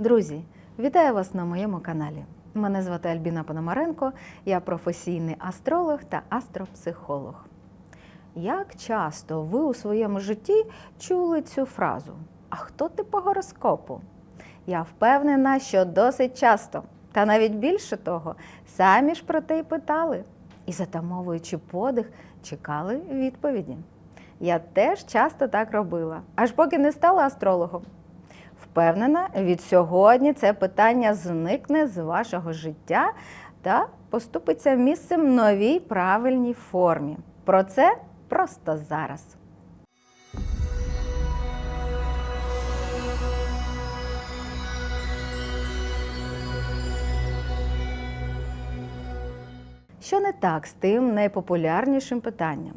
Друзі, вітаю вас на моєму каналі. Мене звати Альбіна Пономаренко, я професійний астролог та астропсихолог. Як часто ви у своєму житті чули цю фразу? А хто ти по гороскопу? Я впевнена, що досить часто, та навіть більше того, самі ж про те й питали і, затамовуючи подих, чекали відповіді. Я теж часто так робила, аж поки не стала астрологом. Впевнена, від сьогодні це питання зникне з вашого життя та поступиться місцем новій правильній формі. Про це просто зараз. Що не так з тим найпопулярнішим питанням?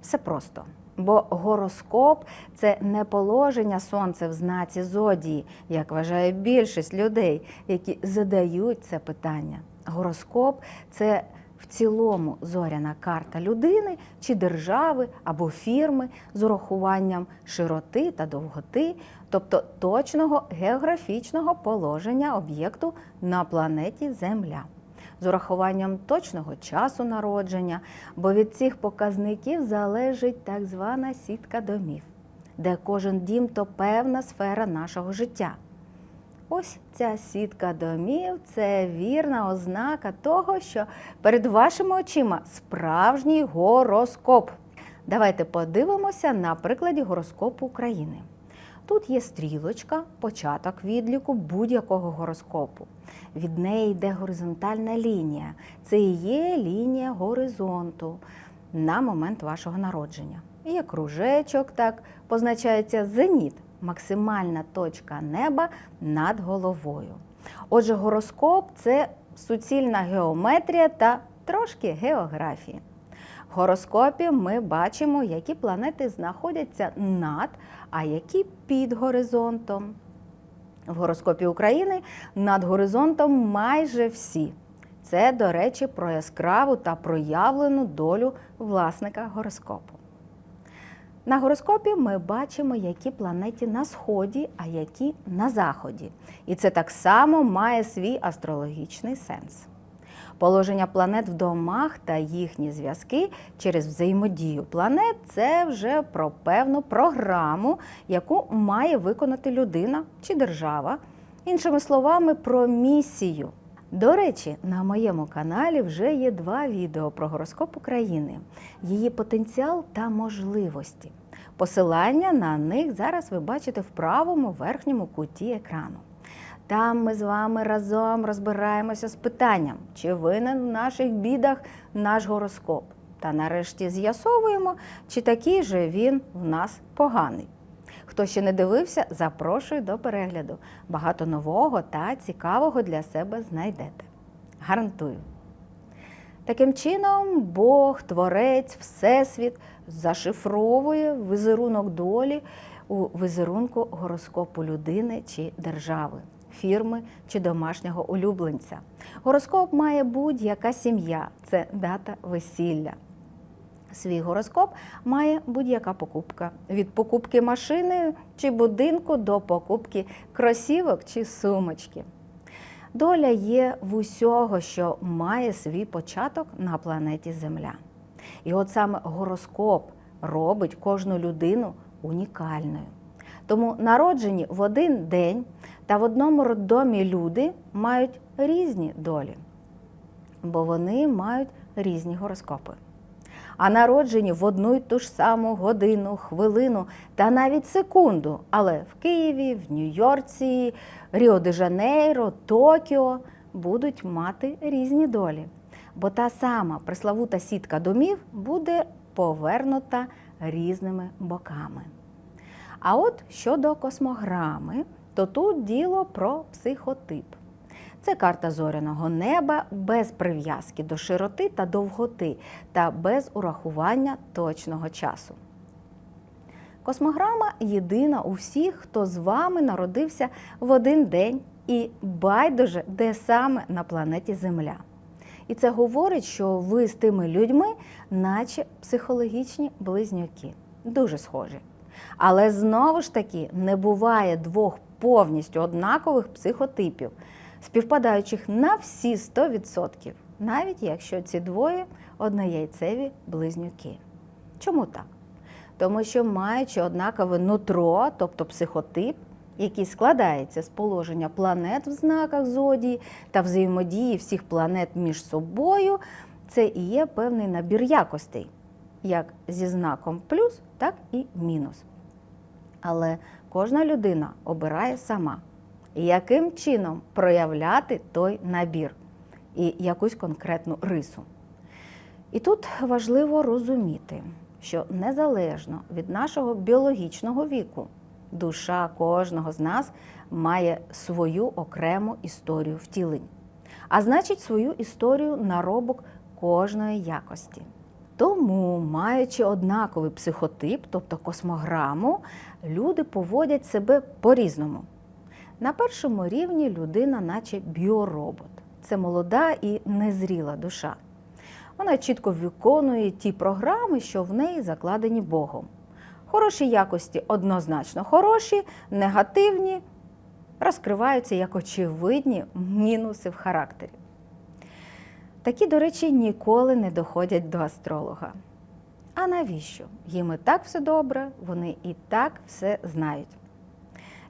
Все просто. Бо гороскоп це не положення сонця в знаці зодії, як вважає більшість людей, які задають це питання. Гороскоп це в цілому зоряна карта людини чи держави або фірми з урахуванням широти та довготи, тобто точного географічного положення об'єкту на планеті Земля з урахуванням точного часу народження, бо від цих показників залежить так звана сітка домів, де кожен дім то певна сфера нашого життя. Ось ця сітка домів це вірна ознака того, що перед вашими очима справжній гороскоп. Давайте подивимося на прикладі гороскопу України. Тут є стрілочка, початок відліку будь-якого гороскопу. Від неї йде горизонтальна лінія. Це і є лінія горизонту на момент вашого народження. Є кружечок, так позначається зеніт, максимальна точка неба над головою. Отже, гороскоп це суцільна геометрія та трошки географії. Гороскопі ми бачимо, які планети знаходяться над, а які під горизонтом. В гороскопі України над горизонтом майже всі. Це, до речі, про яскраву та проявлену долю власника гороскопу. На гороскопі ми бачимо, які планети на сході, а які на заході. І це так само має свій астрологічний сенс. Положення планет в домах та їхні зв'язки через взаємодію планет це вже про певну програму, яку має виконати людина чи держава. Іншими словами, про місію. До речі, на моєму каналі вже є два відео про гороскоп України, її потенціал та можливості. Посилання на них зараз ви бачите в правому верхньому куті екрану. Там ми з вами разом розбираємося з питанням, чи винен в наших бідах наш гороскоп. Та нарешті з'ясовуємо, чи такий же він в нас поганий. Хто ще не дивився, запрошую до перегляду. Багато нового та цікавого для себе знайдете. Гарантую. Таким чином, Бог, Творець, Всесвіт зашифровує візерунок долі у візерунку гороскопу людини чи держави фірми чи домашнього улюбленця. Гороскоп має будь-яка сім'я це дата весілля. Свій гороскоп має будь-яка покупка від покупки машини чи будинку до покупки кросівок чи сумочки. Доля є в усього, що має свій початок на планеті Земля. І от саме гороскоп робить кожну людину унікальною. Тому народжені в один день та в одному роддомі люди мають різні долі, бо вони мають різні гороскопи. А народжені в одну й ту ж саму годину, хвилину та навіть секунду, але в Києві, в Нью-Йорці, Ріо-де-Жанейро, Токіо будуть мати різні долі. Бо та сама преславута сітка домів буде повернута різними боками. А от щодо космограми, то тут діло про психотип. Це карта зоряного неба без прив'язки до широти та довготи та без урахування точного часу. Космограма єдина у всіх, хто з вами народився в один день і байдуже, де саме на планеті Земля. І це говорить, що ви з тими людьми, наче психологічні близнюки, дуже схожі. Але знову ж таки не буває двох повністю однакових психотипів, співпадаючих на всі 100%, навіть якщо ці двоє однояйцеві близнюки. Чому так? Тому що маючи однакове нутро, тобто психотип, який складається з положення планет в знаках зодії та взаємодії всіх планет між собою, це і є певний набір якостей, як зі знаком плюс, так і мінус. Але кожна людина обирає сама, яким чином проявляти той набір і якусь конкретну рису. І тут важливо розуміти, що незалежно від нашого біологічного віку, душа кожного з нас має свою окрему історію втілень, а значить, свою історію наробок кожної якості. Тому, маючи однаковий психотип, тобто космограму, люди поводять себе по-різному. На першому рівні людина, наче біоробот. Це молода і незріла душа. Вона чітко виконує ті програми, що в неї закладені Богом. Хороші якості однозначно хороші, негативні розкриваються як очевидні мінуси в характері. Такі, до речі, ніколи не доходять до астролога. А навіщо? Їм і так все добре, вони і так все знають.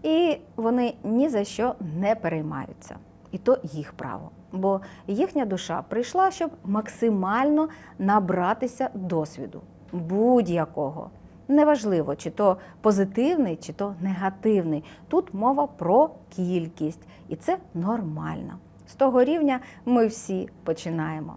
І вони ні за що не переймаються. І то їх право. Бо їхня душа прийшла, щоб максимально набратися досвіду будь-якого. Неважливо, чи то позитивний, чи то негативний. Тут мова про кількість, і це нормально. З того рівня ми всі починаємо.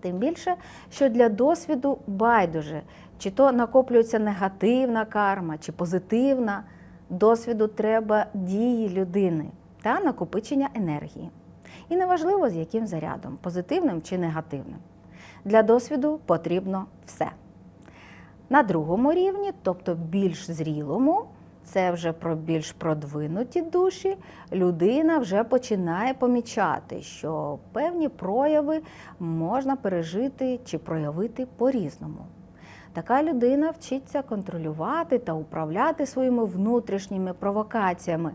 Тим більше, що для досвіду байдуже, чи то накоплюється негативна карма, чи позитивна. Досвіду треба дії людини та накопичення енергії. І неважливо, з яким зарядом позитивним чи негативним. Для досвіду потрібно все. На другому рівні, тобто більш зрілому, це вже про більш продвинуті душі, людина вже починає помічати, що певні прояви можна пережити чи проявити по-різному. Така людина вчиться контролювати та управляти своїми внутрішніми провокаціями,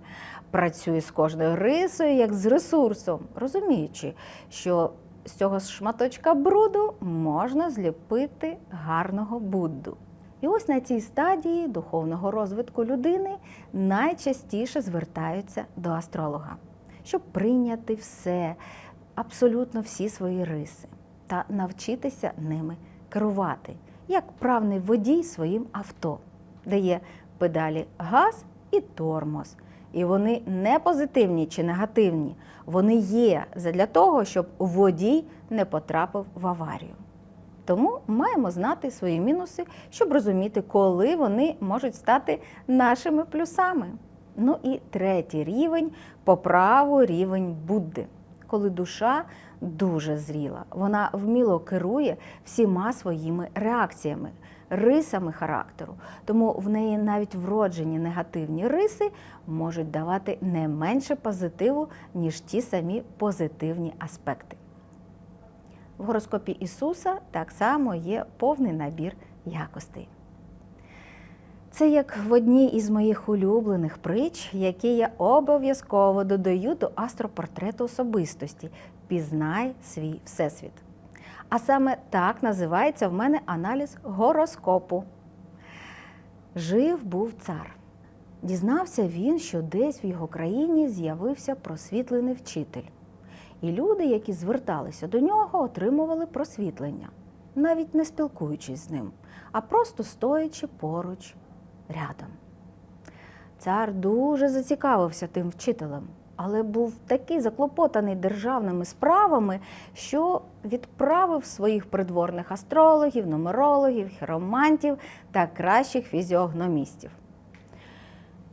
працює з кожною рисою, як з ресурсом, розуміючи, що з цього шматочка бруду можна зліпити гарного Будду. І ось на цій стадії духовного розвитку людини найчастіше звертаються до астролога, щоб прийняти все, абсолютно всі свої риси та навчитися ними керувати, як правний водій своїм авто, де є педалі газ і тормоз. І вони не позитивні чи негативні, вони є для того, щоб водій не потрапив в аварію. Тому маємо знати свої мінуси, щоб розуміти, коли вони можуть стати нашими плюсами. Ну і третій рівень по праву рівень Будди, коли душа дуже зріла, вона вміло керує всіма своїми реакціями, рисами характеру. Тому в неї навіть вроджені негативні риси можуть давати не менше позитиву, ніж ті самі позитивні аспекти. В гороскопі Ісуса так само є повний набір якостей. Це як в одній із моїх улюблених притч, які я обов'язково додаю до астропортрету особистості Пізнай свій всесвіт. А саме так називається в мене аналіз гороскопу. Жив був цар. Дізнався він, що десь в його країні з'явився просвітлений вчитель. І люди, які зверталися до нього, отримували просвітлення, навіть не спілкуючись з ним, а просто стоячи поруч рядом. Цар дуже зацікавився тим вчителем, але був такий заклопотаний державними справами, що відправив своїх придворних астрологів, нумерологів, хіромантів та кращих фізіогномістів.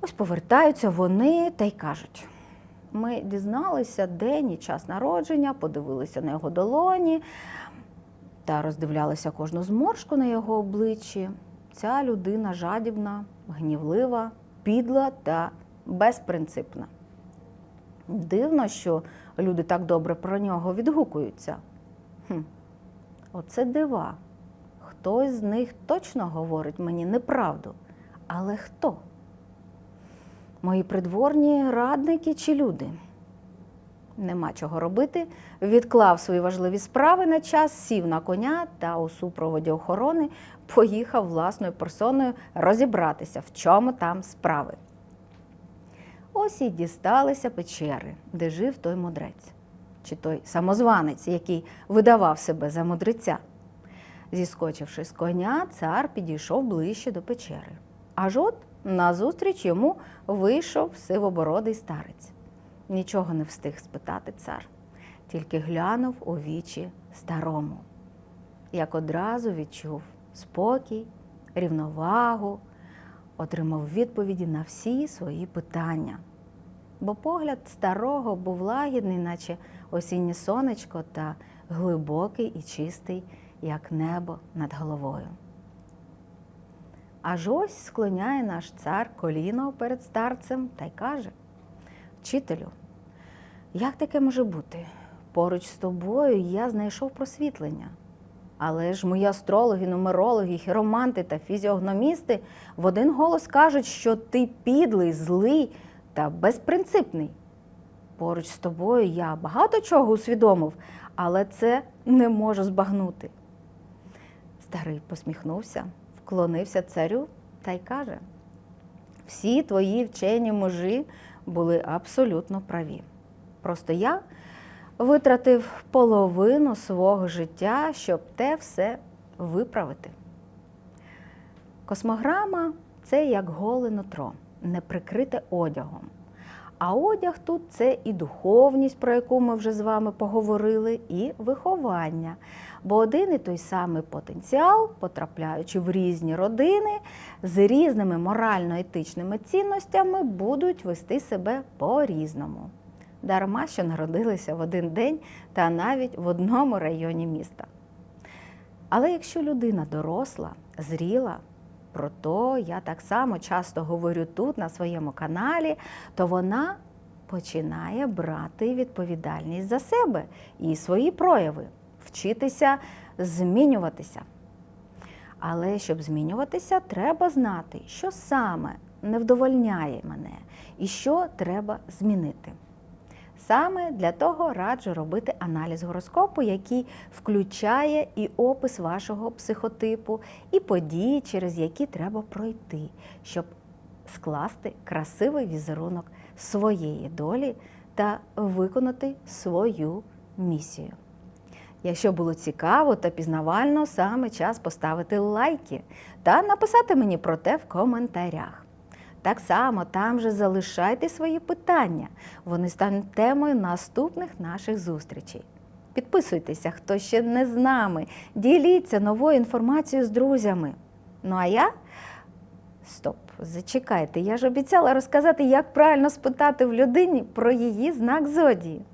Ось повертаються вони та й кажуть. Ми дізналися день і час народження, подивилися на його долоні та роздивлялися кожну зморшку на його обличчі. Ця людина жадібна, гнівлива, підла та безпринципна. Дивно, що люди так добре про нього відгукуються. Хм, Оце дива. Хтось з них точно говорить мені неправду. Але хто? Мої придворні радники чи люди? Нема чого робити. Відклав свої важливі справи на час, сів на коня та у супроводі охорони поїхав власною персоною розібратися, в чому там справи. Ось і дісталися печери, де жив той мудрець, чи той самозванець, який видавав себе за мудреця. Зіскочивши з коня, цар підійшов ближче до печери. Аж от назустріч йому вийшов сивобородий старець. Нічого не встиг спитати цар, тільки глянув у вічі старому. Як одразу відчув спокій, рівновагу, отримав відповіді на всі свої питання. Бо погляд старого був лагідний, наче осіннє сонечко, та глибокий і чистий, як небо над головою. Аж ось склоняє наш цар коліно перед старцем та й каже: Вчителю, як таке може бути? Поруч з тобою я знайшов просвітлення. Але ж мої астрологи, нумерологи, хіроманти та фізіогномісти в один голос кажуть, що ти підлий, злий та безпринципний. Поруч з тобою я багато чого усвідомив, але це не можу збагнути. Старий посміхнувся, вклонився царю та й каже: всі твої вчені мужі були абсолютно праві. Просто я витратив половину свого життя, щоб те все виправити. Космограма це як голе нутро, не прикрите одягом. А одяг тут це і духовність, про яку ми вже з вами поговорили, і виховання. Бо один і той самий потенціал, потрапляючи в різні родини, з різними морально-етичними цінностями, будуть вести себе по-різному. Дарма, що народилися в один день та навіть в одному районі міста. Але якщо людина доросла, зріла, про то я так само часто говорю тут, на своєму каналі, то вона починає брати відповідальність за себе і свої прояви, вчитися змінюватися. Але щоб змінюватися, треба знати, що саме не вдовольняє мене і що треба змінити. Саме для того раджу робити аналіз гороскопу, який включає і опис вашого психотипу, і події, через які треба пройти, щоб скласти красивий візерунок своєї долі та виконати свою місію. Якщо було цікаво та пізнавально, саме час поставити лайки та написати мені про те в коментарях. Так само там же залишайте свої питання. Вони стануть темою наступних наших зустрічей. Підписуйтеся, хто ще не з нами. Діліться новою інформацією з друзями. Ну а я. Стоп, зачекайте, я ж обіцяла розказати, як правильно спитати в людині про її знак зодії.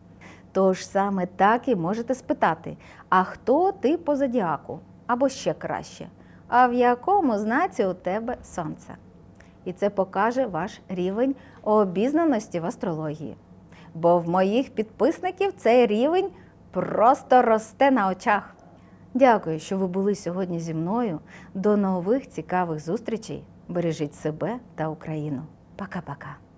Тож саме так і можете спитати: а хто ти по зодіаку? Або ще краще, а в якому знаці у тебе сонце? І це покаже ваш рівень обізнаності в астрології. Бо в моїх підписників цей рівень просто росте на очах. Дякую, що ви були сьогодні зі мною. До нових цікавих зустрічей. Бережіть себе та Україну. Пока-пока.